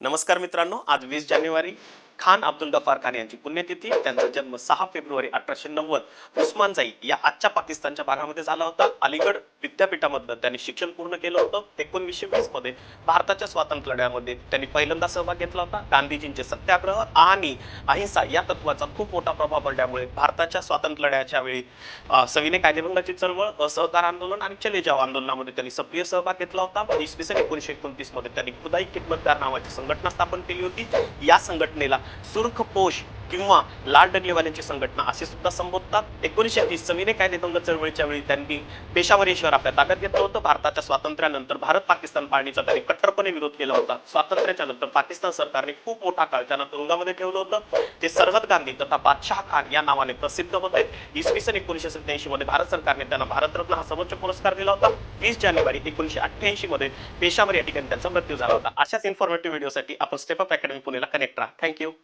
नमस्कार मित्रांनो आज वीस जानेवारी खान अब्दुल गफार खान यांची पुण्यतिथी. त्यांचा जन्म सहा फेब्रुवारी अठराशे नव्वद उस्मानजाई या आजच्या पाकिस्तानच्या भागामध्ये झाला होता. अलीगड विद्यापीठामधनं त्यांनी शिक्षण पूर्ण केलं होतं. एकोणवीसशे वीसमध्ये भारताच्या स्वातंत्र्य लढ्यामध्ये त्यांनी पहिल्यांदा सहभाग घेतला होता. गांधीजींचे सत्याग्रह आणि अहिंसा या तत्वाचा खूप मोठा प्रभाव पडल्यामुळे भारताच्या स्वातंत्र्य लढ्याच्या वेळी सविनय कायदेभंगाची चळवळ असहकार आंदोलन आणि चले जाव आंदोलनामध्ये त्यांनी सक्रिय सहभाग घेतला होता. इसवी सन एकोणीशे एकोणतीसमध्ये त्यांनी खुदाई खिदमतगार नावाची संघटना स्थापन केली होती. या संघटनेला सुर्खपोश किंवा लाल डगलेवाल्यांची संघटना असे सुद्धा संबोधतात. एकोणीशे समीने सविनय कायदेभंग चळवळीच्या वेळी त्यांनी पेशावर शहर आपल्या ताब्यात घेतलं होतं. भारताच्या स्वातंत्र्यानंतर भारत पाकिस्तान पाळणीचा त्यांनी कट्टरपणे विरोध केला होता. स्वातंत्र्याच्या नंतर पाकिस्तान सरकारने खूप मोठा काळ त्यांना तुरुंगामध्ये ठेवलं होतं. ते सरहद गांधी तथा बादशाह खान या नावाने प्रसिद्ध होते. इसवी सन एकोणीशे सत्याऐंशी मध्ये भारत सरकारने त्यांना भारतरत्न हा सर्वोच्च पुरस्कार दिला होता. वीस जानेवारी एकोणीशे अठ्ठ्याऐंशी मध्ये पेशावर या ठिकाणी त्यांचा मृत्यू झाला होता. अशाच इन्फॉर्मेटिव्ह व्हिडिओसाठी आपण स्टेप अप अकॅडमी पुणेला कनेक्ट राहा. Thank you